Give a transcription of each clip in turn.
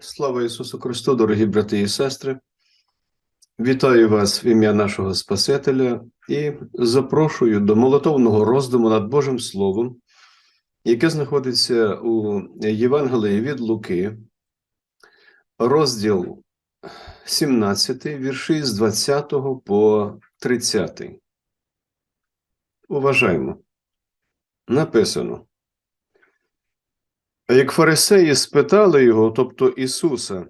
Слава Ісусу Христу, дорогі брати і сестри. Вітаю вас в ім'я нашого Спасителя і запрошую до молитовного роздуму над Божим Словом, яке знаходиться у Євангелії від Луки, розділ 17, вірші з 20 по 30. Уважаємо. Написано. Як фарисеї спитали його, тобто Ісуса,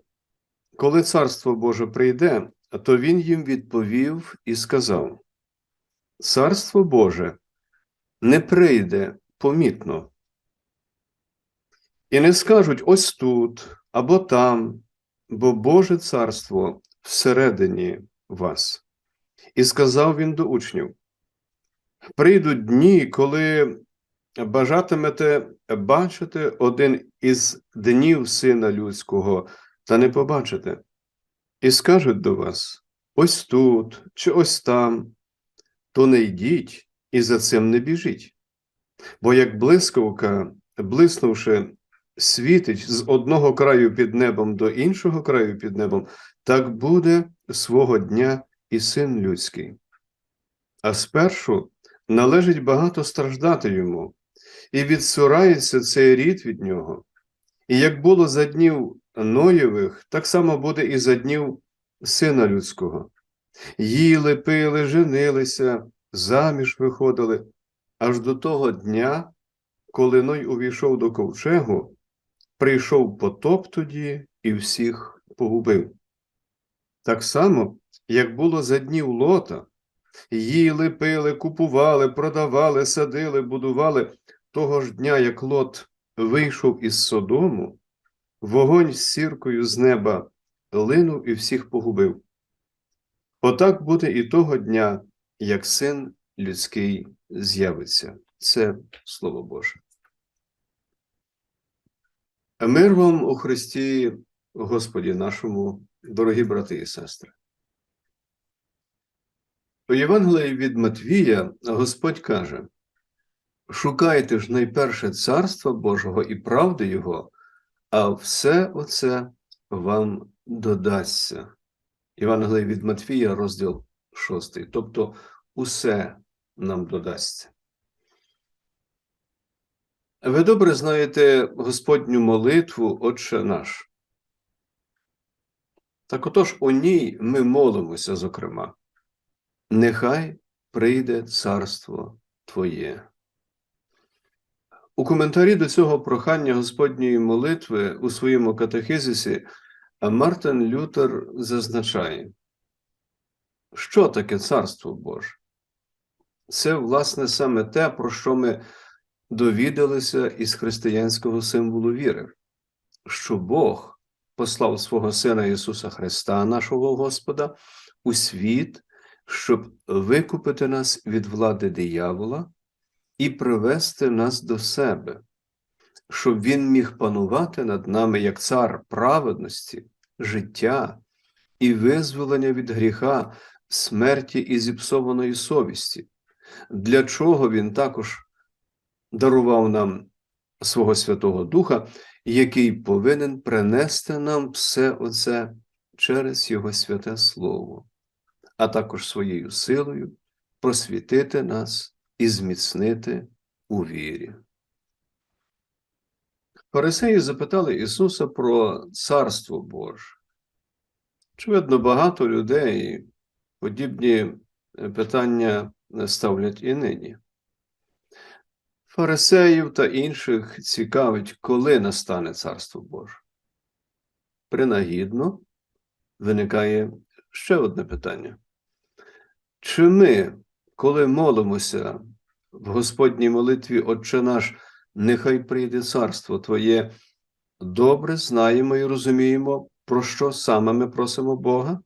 коли Царство Боже прийде, то Він їм відповів і сказав: Царство Боже не прийде помітно. І не скажуть ось тут або там, бо Боже царство всередині вас. І сказав він до учнів: Прийдуть дні, коли бажатимете бачити один із днів Сина Людського, та не побачите, і скажуть до вас: ось тут чи ось там, то не йдіть і за цим не біжіть. Бо як блискавка, блиснувши, світить з одного краю під небом до іншого краю під небом, так буде свого дня і син людський. А спершу належить багато страждати йому, і відсурається цей рід від нього. І як було за днів Ноєвих, так само буде і за днів Сина Людського. Їли, пили, женилися, заміж виходили, аж до того дня, коли Ной увійшов до ковчегу, прийшов потоп тоді і всіх погубив. Так само, як було за днів лота, їли, пили, купували, продавали, садили, будували, того ж дня, як Лот вийшов із Содому, вогонь з сіркою з неба линув і всіх погубив. Отак буде і того дня, як син людський з'явиться. Це Слово Боже. Мир вам у Христі, Господі нашому, дорогі брати і сестри. У Євангелії від Матвія Господь каже: Шукайте ж найперше царства Божого і правди Його, а все оце вам додасться. Євангеліє від Матвія, розділ 6. Тобто усе нам додасться. Ви добре знаєте Господню молитву Отче наш. Так отож у ній ми молимося, зокрема. Нехай прийде царство Твоє. У коментарі до цього прохання Господньої молитви у своєму катехизисі Мартин Лютер зазначає, що таке Царство Боже? Це, власне, саме те, про що ми довідалися із християнського символу віри, що Бог послав свого Сина Ісуса Христа, нашого Господа, у світ, щоб викупити нас від влади диявола і привести нас до себе, щоб Він міг панувати над нами як цар праведності, життя і визволення від гріха, смерті і зіпсованої совісті, для чого Він також дарував нам свого Святого Духа, який повинен принести нам все оце через Його святе Слово, а також своєю силою просвітити нас і зміцнити у вірі. Фарисеї запитали Ісуса про Царство Боже. Очевидно, багато людей подібні питання ставлять і нині. Фарисеїв та інших цікавить, коли настане Царство Боже. Принагідно виникає ще одне питання. Чи ми, коли молимося в Господній молитві, Отче наш, нехай прийде царство Твоє, добре знаємо і розуміємо, про що саме ми просимо Бога?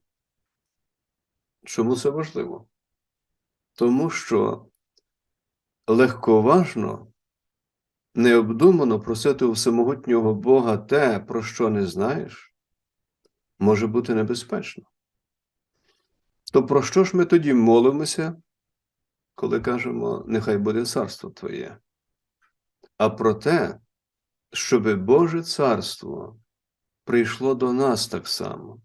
Чому це важливо? Тому що легковажно, необдумано просити у всемогутнього Бога те, про що не знаєш, може бути небезпечно. То про що ж ми тоді молимося, коли кажемо, нехай буде царство Твоє? А про те, щоби Боже царство прийшло до нас так само,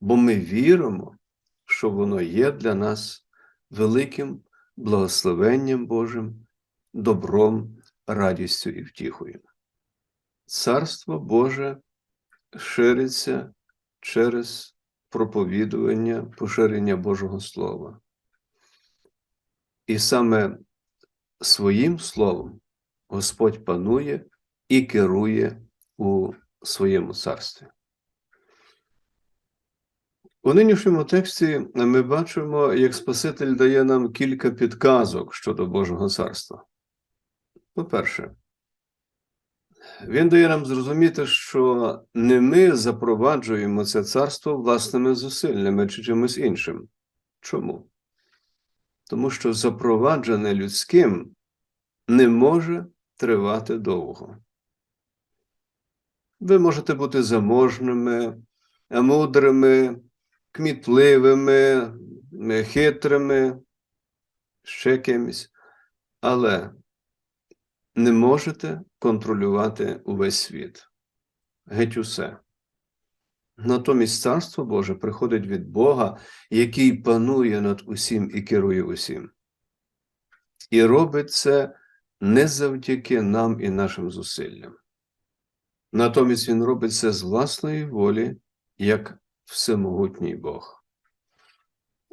бо ми віримо, що воно є для нас великим благословенням Божим, добром, радістю і втіхою. Царство Боже шириться через проповідування, поширення Божого Слова. І саме своїм словом Господь панує і керує у своєму царстві. У нинішньому тексті ми бачимо, як Спаситель дає нам кілька підказок щодо Божого царства. По-перше, він дає нам зрозуміти, що не ми запроваджуємо це царство власними зусиллями чи чимось іншим. Чому? Тому що запроваджене людським не може тривати довго. Ви можете бути заможними, мудрими, кмітливими, хитрими, ще кимось, але не можете контролювати увесь світ. Геть усе. Натомість Царство Боже приходить від Бога, який панує над усім і керує усім. І робить це не завдяки нам і нашим зусиллям. Натомість Він робить це з власної волі, як всемогутній Бог.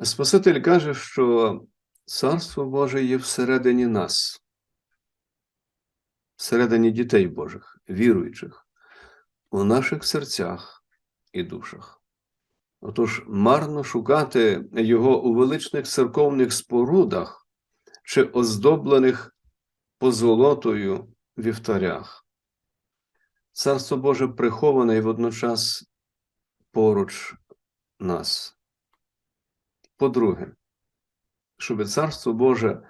Спаситель каже, що Царство Боже є всередині нас, всередині дітей Божих, віруючих, у наших серцях і душах. Отож, марно шукати Його у величних церковних спорудах чи оздоблених позолотою вівтарях. Царство Боже приховане і водночас поруч нас. По-друге, щоб Царство Боже,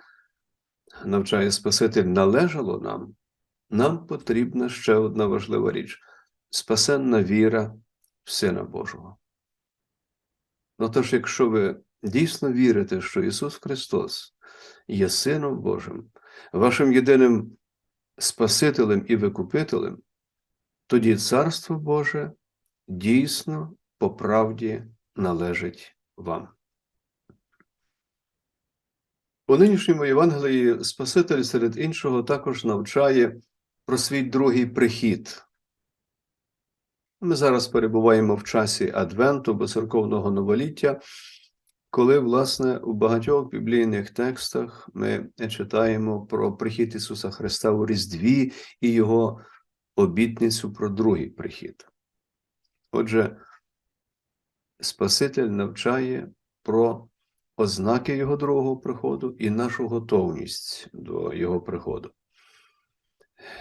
навчає Спаситель, належало нам, нам потрібна ще одна важлива річ спасенна віра Сина Божого. Отож, якщо ви дійсно вірите, що Ісус Христос є Сином Божим, вашим єдиним Спасителем і Викупителем, тоді Царство Боже дійсно по правді належить вам. У нинішньому Євангелії Спаситель серед іншого також навчає про свій другий прихід. Ми зараз перебуваємо в часі Адвенту або церковного новоліття, коли, власне, у багатьох біблійних текстах ми читаємо про прихід Ісуса Христа у Різдві і Його обітницю про другий прихід. Отже, Спаситель навчає про ознаки Його другого приходу і нашу готовність до Його приходу.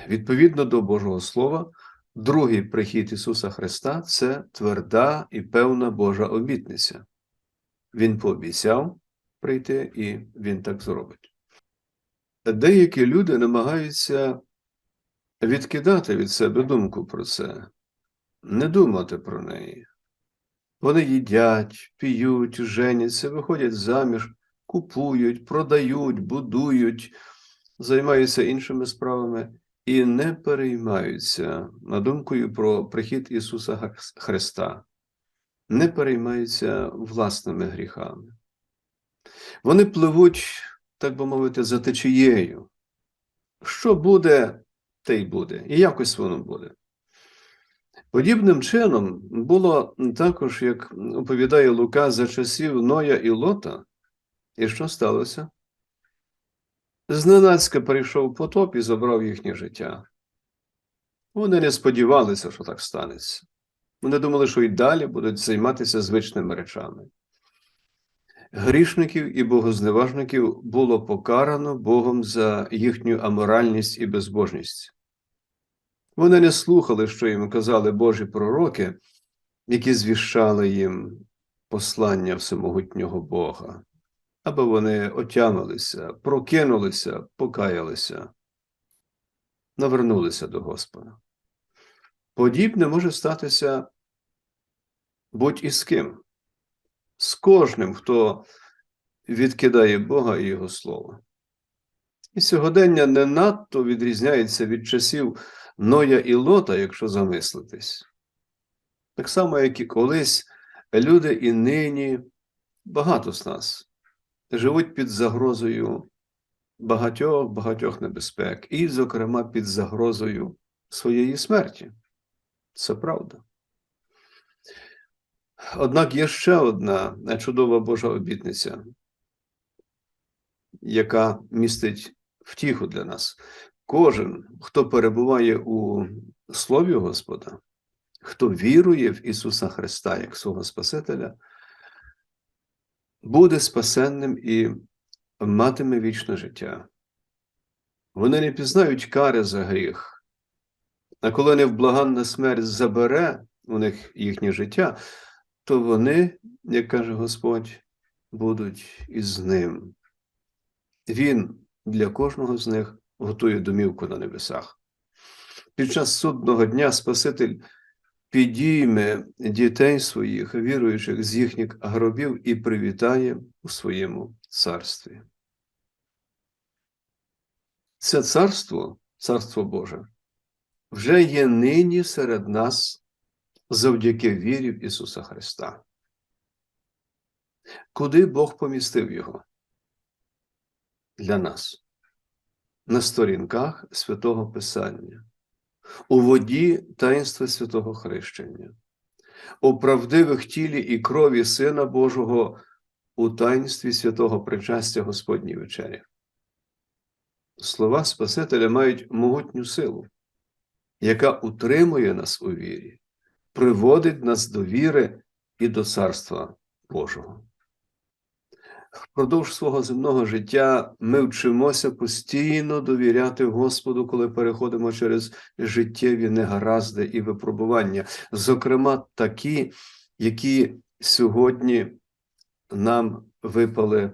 Відповідно до Божого Слова, другий прихід Ісуса Христа це тверда і певна Божа обітниця. Він пообіцяв прийти, і Він так зробить. Деякі люди намагаються відкидати від себе думку про це, не думати про неї. Вони їдять, п'ють, женяться, виходять заміж, купують, продають, будують, займаються іншими справами і не переймаються думкою про прихід Ісуса Христа, не переймаються власними гріхами. Вони пливуть, так би мовити, за течією. Що буде, те й буде, і якось воно буде. Подібним чином було також, як оповідає Лука за часів Ноя і Лота, і що сталося? Зненацька прийшов потоп і забрав їхнє життя. Вони не сподівалися, що так станеться. Вони думали, що й далі будуть займатися звичними речами. Грішників і богозневажників було покарано Богом за їхню аморальність і безбожність. Вони не слухали, що їм казали Божі пророки, які звіщали їм послання всемогутнього Бога, аби вони отямилися, прокинулися, покаялися, навернулися до Господа. Подібне може статися будь із ким, з кожним, хто відкидає Бога і Його Слово. І сьогодення не надто відрізняється від часів Ноя і Лота, якщо замислитись. Так само, як і колись, люди і нині, багато з нас, живуть під загрозою багатьох багатьох небезпек, і, зокрема, під загрозою своєї смерті. Це правда. Однак є ще одна чудова Божа обітниця, яка містить втіху для нас. Кожен, хто перебуває у Слові Господа, хто вірує в Ісуса Христа як свого Спасителя, буде спасенним і матиме вічне життя. Вони не пізнають кари за гріх, а коли невблаганна смерть забере у них їхнє життя, то вони, як каже Господь, будуть із ним. Він для кожного з них готує домівку на небесах. Під час судного дня Спаситель підійме дітей своїх, віруючих з їхніх гробів, і привітає у своєму царстві. Це царство, царство Боже, вже є нині серед нас завдяки вірі в Ісуса Христа. Куди Бог помістив Його? Для нас. На сторінках святого Писання, у воді таїнства святого Хрещення, у правдивих тілі і крові Сина Божого у таїнстві святого причастя Господній вечері. Слова Спасителя мають могутню силу, яка утримує нас у вірі, приводить нас до віри і до Царства Божого. Впродовж свого земного життя ми вчимося постійно довіряти Господу, коли переходимо через життєві негаразди і випробування, зокрема, такі, які сьогодні нам випали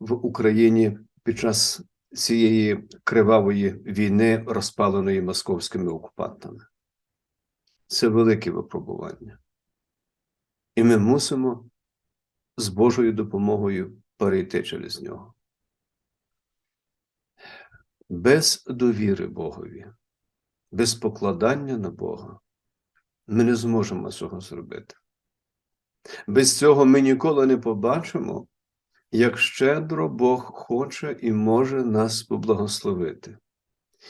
в Україні під час цієї кривавої війни, розпаленої московськими окупантами. Це велике випробування. І ми мусимо з Божою допомогою перейти через нього. Без довіри Богові, без покладання на Бога ми не зможемо цього зробити. Без цього ми ніколи не побачимо, як щедро Бог хоче і може нас поблагословити,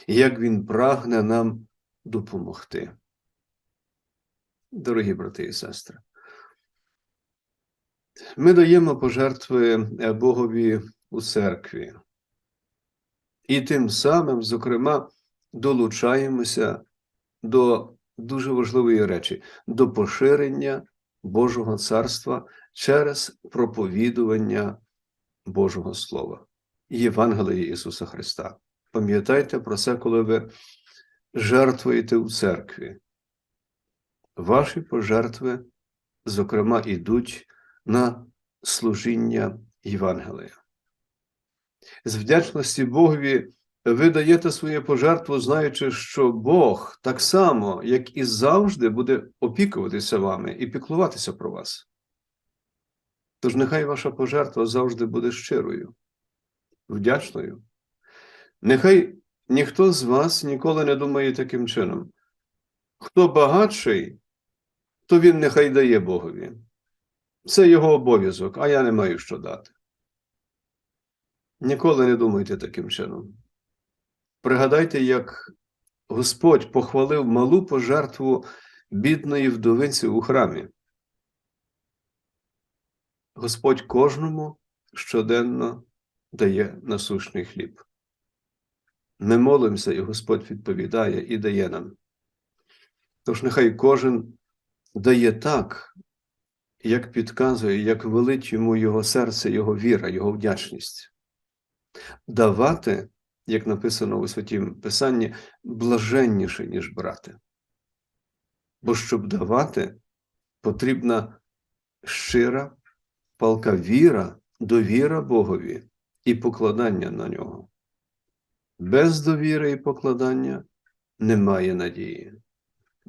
і як Він прагне нам допомогти. Дорогі брати і сестри, ми даємо пожертви Богові у церкві, і тим самим, зокрема, долучаємося до дуже важливої речі, до поширення Божого царства через проповідування Божого Слова, Євангелії Ісуса Христа. Пам'ятайте про це, коли ви жертвуєте у церкві. Ваші пожертви, зокрема, йдуть на служіння Євангелія. З вдячності Богові ви даєте своє пожертву, знаючи, що Бог так само, як і завжди, буде опікуватися вами і піклуватися про вас. Тож нехай ваша пожертва завжди буде щирою, вдячною. Нехай ніхто з вас ніколи не думає таким чином. Хто багатший, то він нехай дає Богові. Це його обов'язок, а я не маю що дати. Ніколи не думайте таким чином. Пригадайте, як Господь похвалив малу пожертву бідної вдовиці у храмі. Господь кожному щоденно дає насущний хліб. Ми молимося, і Господь відповідає і дає нам. Тож нехай кожен дає так, як підказує, як велить йому його серце, його віра, його вдячність. Давати, як написано у Святім Писанні, блаженніше, ніж брати. Бо щоб давати, потрібна щира, палка віра, довіра Богові і покладання на нього. Без довіри і покладання немає надії.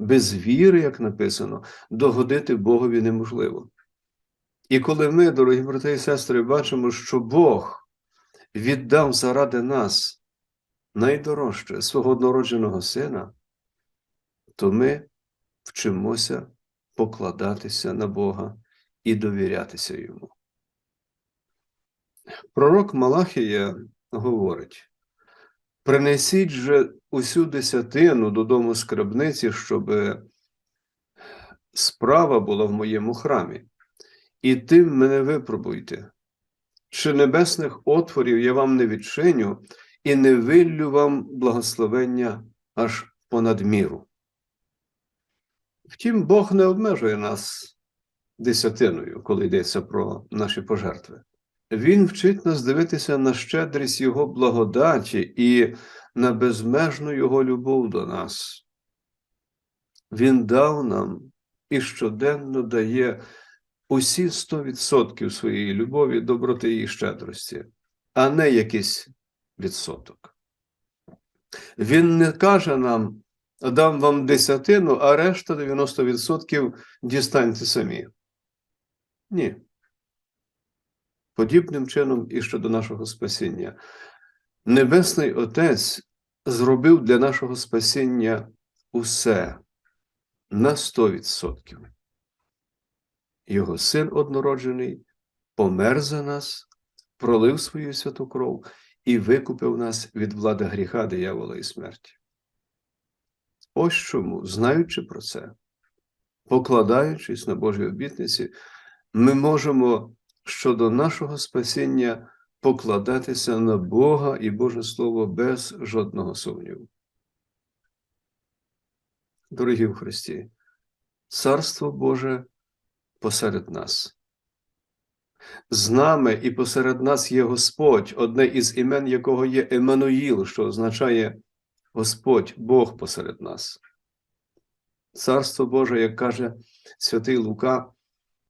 Без віри, як написано, догодити Богові неможливо. І коли ми, дорогі брати і сестри, бачимо, що Бог віддав заради нас найдорожче свого однородженого сина, то ми вчимося покладатися на Бога і довірятися йому. Пророк Малахія говорить: принесіть же усю десятину додому скарбниці, щоб справа була в моєму храмі, і тим мене випробуйте. Чи небесних отворів я вам не відчиню і не виллю вам благословення аж понад міру. Втім, Бог не обмежує нас десятиною, коли йдеться про наші пожертви. Він вчить нас дивитися на щедрість Його благодаті і на безмежну Його любов до нас. Він дав нам і щоденно дає усі 100% своєї любові, доброти і щедрості, а не якийсь відсоток. Він не каже нам, дам вам десятину, а решта 90% дістаньте самі. Ні. Подібним чином і щодо нашого спасіння. Небесний Отець зробив для нашого спасіння усе на 100%. Його син однороджений помер за нас, пролив свою святу кров і викупив нас від влади гріха, диявола і смерті. Ось чому, знаючи про це, покладаючись на Божі обітниці, ми можемо щодо нашого спасіння покладатися на Бога і Боже Слово без жодного сумніву. Дорогі в Христі, Царство Боже посеред нас. З нами і посеред нас є Господь, одне із імен якого є Еммануїл, що означає Господь, Бог посеред нас. Царство Боже, як каже святий Лука,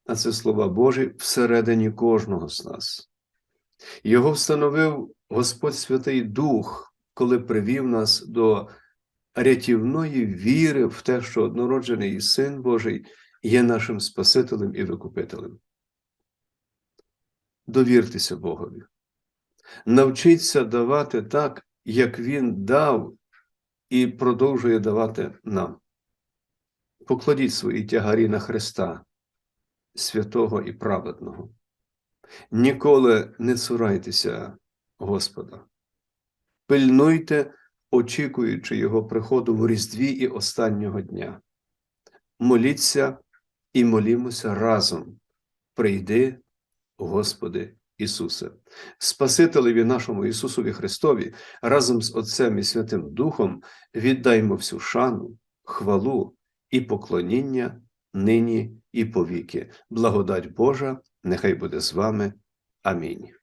а це слова Божі всередині кожного з нас. Його встановив Господь Святий Дух, коли привів нас до рятівної віри в те, що однороджений Син Божий є нашим Спасителем і Викупителем. Довіртеся Богові. Навчіться давати так, як Він дав і продовжує давати нам. Покладіть свої тягарі на Христа, святого і праведного. Ніколи не цурайтеся Господа. Пильнуйте, очікуючи Його приходу в Різдві і останнього дня. Моліться і молімося разом. Прийди, Господи Ісусе, Спасителеві нашому Ісусові Христові, разом з Отцем і Святим Духом віддаймо всю шану, хвалу і поклоніння нині і повіки. Благодать Божа, нехай буде з вами. Амінь.